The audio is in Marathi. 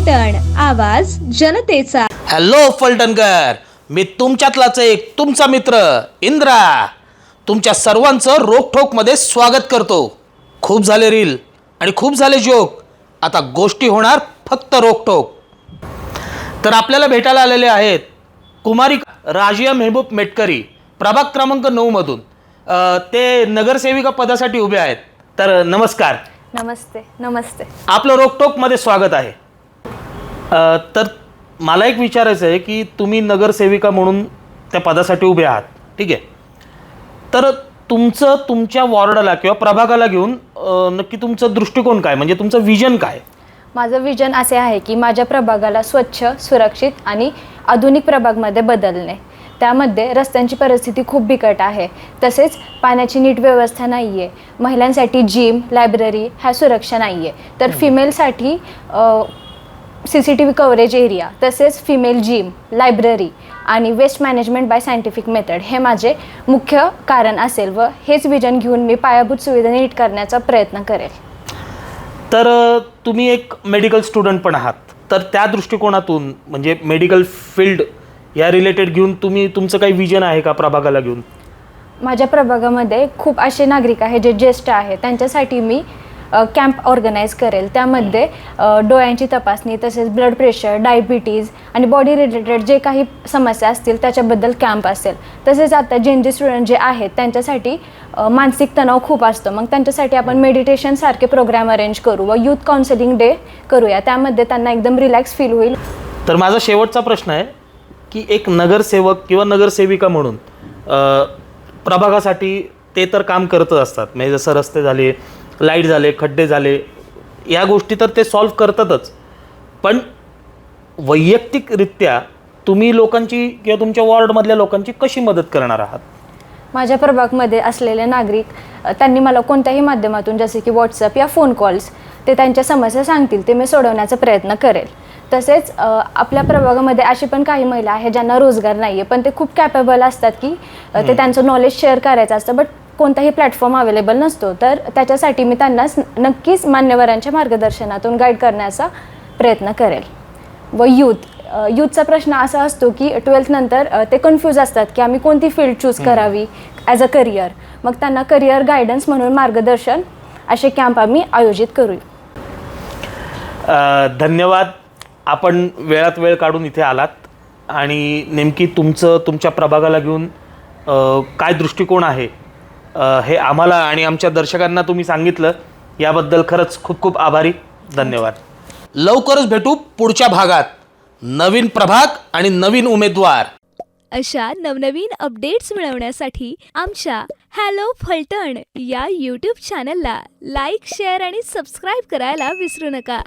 फलटण आवाज जनतेचा. हॅलो फलटणकर. मी तुमच्यातलाच एक तुमचा मित्र इंद्रा. तुमच्या सर्वांचं रोकठोकमध्ये स्वागत करतो. खूप झाले रील आणि खूप झाले जोक. आता गोष्टी होणार फक्त रोकठोक तर आपल्याला भेटायला आलेले आहेत कुमारी राजिया मेहबूब मेटकरी प्रभाग क्रमांक नऊमधून अ, ते नगरसेविका पदासाठी उभे आहेत. तर नमस्कार. नमस्ते नमस्ते. आपलं रोकटोकमध्ये स्वागत आहे. तर मला एक विचारायचं आहे की तुम्ही नगरसेविका म्हणून त्या पदासाठी उभे आहात ठीक आहे? तर तुमचं तुमच्या वॉर्डाला किंवा प्रभागाला घेऊन नक्की तुमचं दृष्टिकोन काय? म्हणजे तुमचं विजन काय? माझं विजन असे आहे की माझ्या प्रभागाला स्वच्छ सुरक्षित आणि आधुनिक प्रभागमध्ये बदलणे. त्यामध्ये रस्त्यांची परिस्थिती खूप बिकट आहे. तसेच पाण्याची नीट व्यवस्था नाही आहे महिलांसाठी जिम लायब्ररी ह्या सुरक्षा नाही आहे तर फिमेलसाठी C C T V coverage area तसेच फिमेल जिम लायब्ररी आणि waste management by scientific method हे माझे मुख्य कारण असेल व हेच विजन घेऊन मी पायाभूत सुविधा नीट करण्याचा प्रयत्न करेल. तर तुम्ही एक मेडिकल स्टुडंट पण आहात. तर त्या दृष्टिकोनातून म्हणजे मेडिकल फील्ड या रिलेटेड घेऊन तुम्ही तुमचं काही विजन आहे का प्रभागाला घेऊन? माझ्या प्रभागामध्ये खूप असे नागरिक आहेत जे ज्येष्ठ आहेत. त्यांच्यासाठी मी कॅम्प ऑर्गनाईज करेल. त्यामध्ये डोळ्यांची तपासणी तसेच ब्लड प्रेशर डायबिटीज आणि बॉडी रिलेटेड जे काही समस्या असतील त्याच्याबद्दल कॅम्प असेल. तसेच आता जे जे स्टुडंट जे आहेत त्यांच्यासाठी मानसिक तणाव खूप असतो. मग त्यांच्यासाठी आपण मेडिटेशन सारखे प्रोग्राम अरेंज करू व यूथ काउन्सिलिंग डे करूया. त्यामध्ये त्यांना एकदम रिलॅक्स फील होईल. तर माझा शेवटचा प्रश्न आहे की एक नगरसेवक किंवा नगरसेविका म्हणून प्रभागासाठी ते तर काम करतच असतात. म्हणजे जसं रस्ते झाले लाइट झाले खड्डे झाले या गोष्टी तर ते सॉल्व्ह करतातच. पण वैयक्तिकरित्या तुम्ही लोकांची किंवा तुमच्या वॉर्डमधल्या लोकांची कशी मदत करणार आहात? माझ्या प्रभागमध्ये असलेले नागरिक त्यांनी मला कोणत्याही माध्यमातून जसे की व्हॉट्सअप या फोन कॉल्स ते त्यांच्या समस्या सांगतील ते मी सोडवण्याचा प्रयत्न करेल. तसेच आपल्या प्रभागामध्ये अशी पण काही महिला आहेत ज्यांना रोजगार नाही आहे पण ते खूप कॅपेबल असतात की ते त्यांचं नॉलेज शेअर करायचं असतं बट कोणताही प्लॅटफॉर्म अवेलेबल नसतो तर त्याच्यासाठी मी त्यांना नक्कीच मान्यवरांच्या मार्गदर्शनातून गाईड करण्याचा प्रयत्न करेल. व यूथ यूथचा प्रश्न असा असतो की ट्वेल्थ नंतर अ, ते कन्फ्यूज असतात की आम्ही कोणती फील्ड चूज करावी ॲज अ करिअर मग त्यांना करिअर गायडन्स म्हणून मार्गदर्शन असे कॅम्प आम्ही आयोजित करू. धन्यवाद. आपण वेळात वेळ काढून इथे आलात आणि नेमकी तुमचं तुमच्या प्रभागाला घेऊन काय दृष्टिकोन आहे हे आम्हाला आणि आमच्या दर्शकांना तुम्ही सांगितलं याबद्दल खरंच खूप खूप आभारी. धन्यवाद. लवकरच भेटू पुढच्या भागात. नवीन प्रभाग आणि नवीन उमेदवार. अशा नवनवीन अपडेट्स मिळवण्यासाठी आमच्या हॅलो फलटण या यूट्यूब चॅनलला लाईक शेअर आणि सबस्क्राईब करायला विसरू नका.